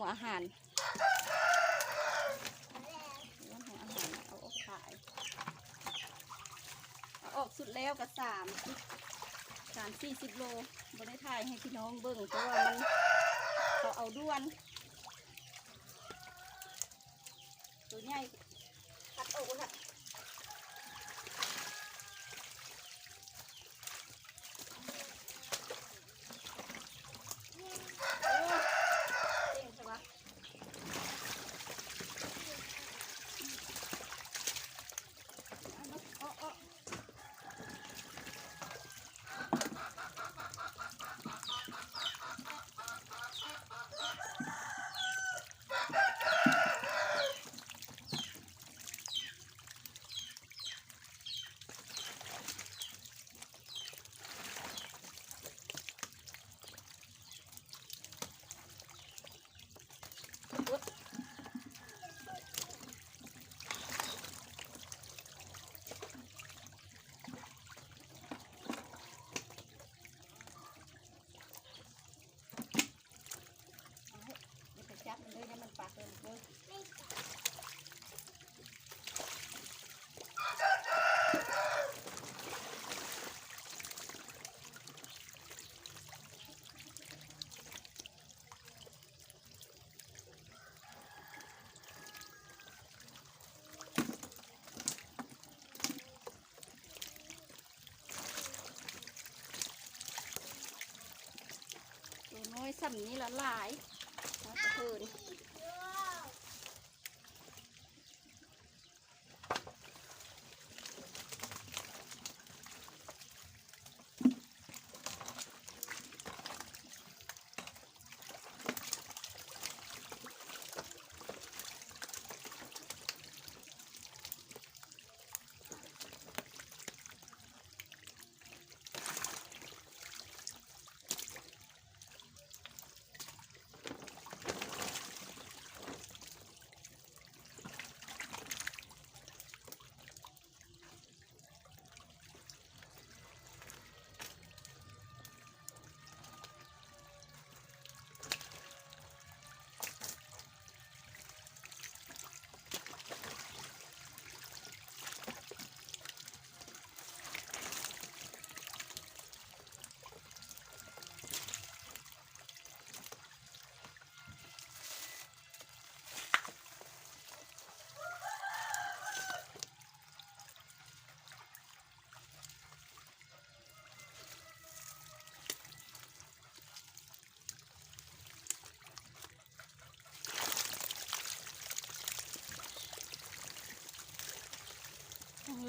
มันบ่ร้อนหัวอาหารร้อนหัวอาหารเอาออกขายเอาออกสุดแล้วก็สามสามสี่สิบโลบนได้ถ่ายให้พี่น้องเบิ่งเพราะว่ามันเขาเอาด้วนตัวใหญ่คัดออกค่ะ โอ้เจ๋งใช่ปะเอามาเอาเอาอุ๊ยเอาให้อย่าไปจับมันเลยนะมันปากเลยเลยตัวน้อย ซ้ำนี้ละลายเพื่น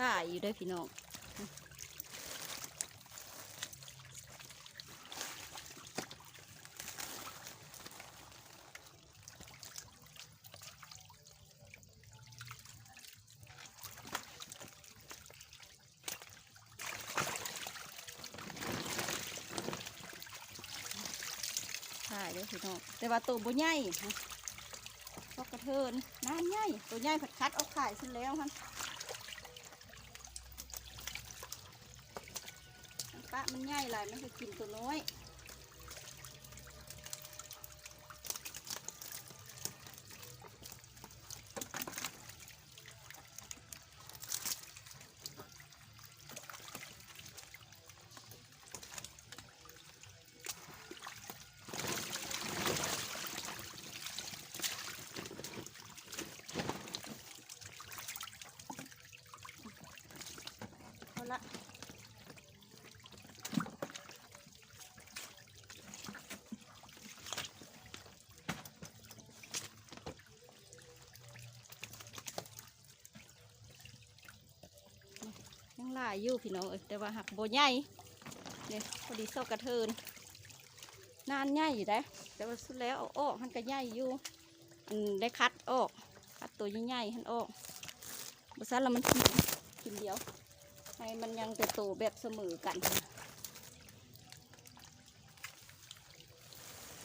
หลายอยู่ด้วยพี่น้องถ่ายเด้วยพี่น้องแต่ว่าตัวบ่ใหญ่นะพอกระเทินน้ำใหญ่ตัวใหญ่ผัดคัดเอาขายขึ้นแล้วฮัน ปะมันง่ายหลายมันจะกินตัวน้อยเอาละายอยู่พี่น้องเอ้ยแต่ว่าหักโบใหญ่เนี่ยพอดีเศร้ากระเทินนานใหญ่อยู่ได้แต่ว่าสุดแล้วเอาออกมันก็ใหญ่อยู่อันได้คัดออกคัดตัวใหญ่ๆหันออกบซันแล้วมันกินกินเดียว ให้มันยังแต่โตแบบเสมอกัน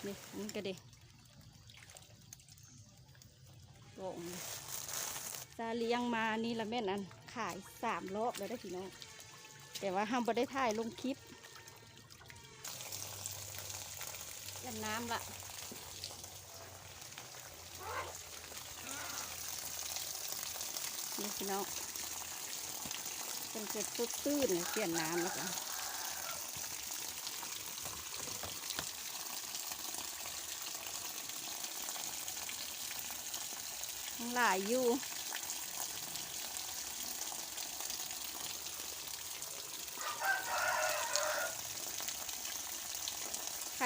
นี่มันก็เด็โอ่ซาเลี้ยงมานี่ละแม่นอัน่ายสามรอบแล้วได้พี่น้องแต่ว่าห้ามบ่ได้ถ่ายลงคลิปยันน้ำละนี่พี่น้องเป็นเกิดตื้นเปลี่ยนน้ำแล้วกันหลายอยู่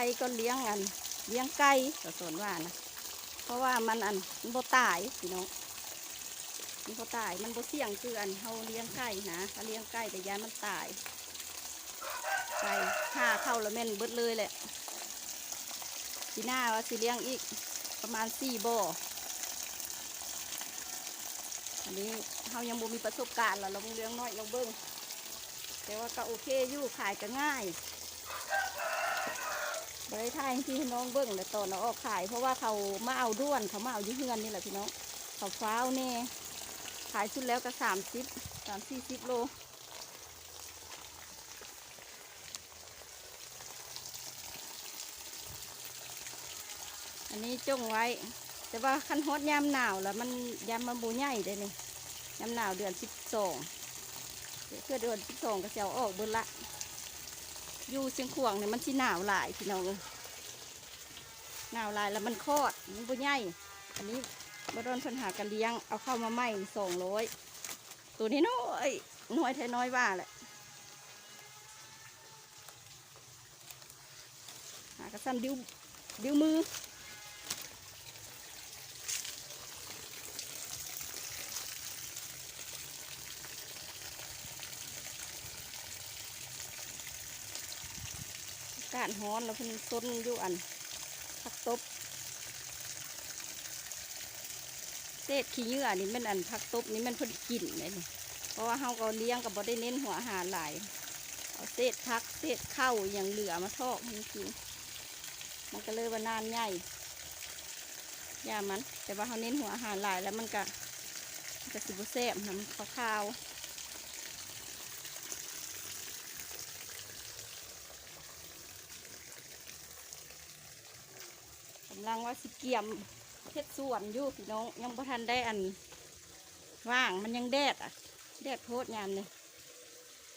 ไก่ก็เลี้ยงอัน เลี้ยงไก่ก็ส่วนว่านะเพราะว่ามันอันมันบ่ตายพี่น้องมันบ่ตายมันบ่เสี่ยงคืออันเฮาเลี้ยงไก่นะถ้าเลี้ยงไก่แต่ยายมันตายไก่ถ้าเข้าแล้วแม่นเบิดเลยแหละทีหน้าว่าสิเลี้ยงอีกประมาณสี่บ่ออันนี้เฮายังบ่มีประสบการณ์ล้วเราเลี้ยงน้อยเราเบิ่งแต่ว่าก็โอเคอยู่ขายก็ง่าย บริทายพี่น้องเบิ้งเลยตอนเราออกขาย เพราะว่าเขามาเอาด้วนเขามาเอายุ่เฮือนนี่แหละพี่น้องเขาฟ้าวแน่ขายชุดแล้วก็สามสิบสามสี่สิบโลอันนี้จงไว้ แต่ว่าคันฮอดยามหนาวแล้วมันยามมันบูใหญ่เลยนี่ยามหนาวเดือนสิบสองเพื่อเดือนสิบสองก็จะเอาออกเบิดละ อยู่เสียงขวงเนี่ยมันที่หนาวหลายพี่น้องเลยหนาวหลายแล้วมันคลอดมันบุญใหญ่อันนี้บโดนสัญหากันเลี้ยงเอาเข้ามาใหม่สองร้อยตัวนี้น้อยน้อยแท้น้อยว่าแหละหากระสันดิ้วดิ้วมือ กาศร้อนแล้วเพิ่นต้นอยู่อันผักตบเศษขี้เหงื่อนี่มันอันผักตบนี่มันเพิ่นกินเลยนี่เพราะว่าเฮาก็เลี้ยงกับบ่ได้เน้นหัวอาหารหลายเอาเศษผักเศษข้าวอย่างเหลือมาทอกมันกินมันก็เลยว่านานใหญ่ยามัน แต่ว่าเขาเน้นหัวอาหารหลายแล้วมันก็มันก็สิบแซ่บนะมันขาวๆำลังว่าสิเกียมเฮ็ดส่วนอยู่พี่น้องยังบ่ทันได้อันว่างมันยังแดดอะ แดดโพดยามนี่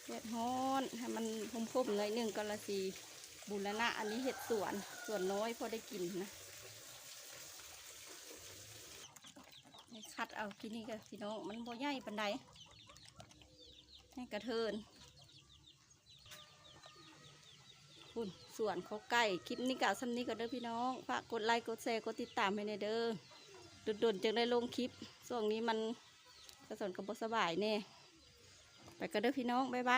แดดฮ้อนให้มันพุ่มๆหน่อยหนึงก็ละสีบุรณะอันนี้เห็ดสวนส่วนน้อยพอได้กินนะคัดเอากินนี่ก็พี่น้องมันบ่ใหญ่ปันใดให้กระเทิน คุณส่วนเขาใกล้คลิปนี้กะซ้ำนี้ก็เด้อพี่น้องฝากกดไลค์กดแชร์กดติดตามให้ในเด้อดุดๆจึงได้ลงคลิปช่วงนี้มันกระสนกับบสบายแน่ไปก็เด้อพี่น้องบ๊ายบาย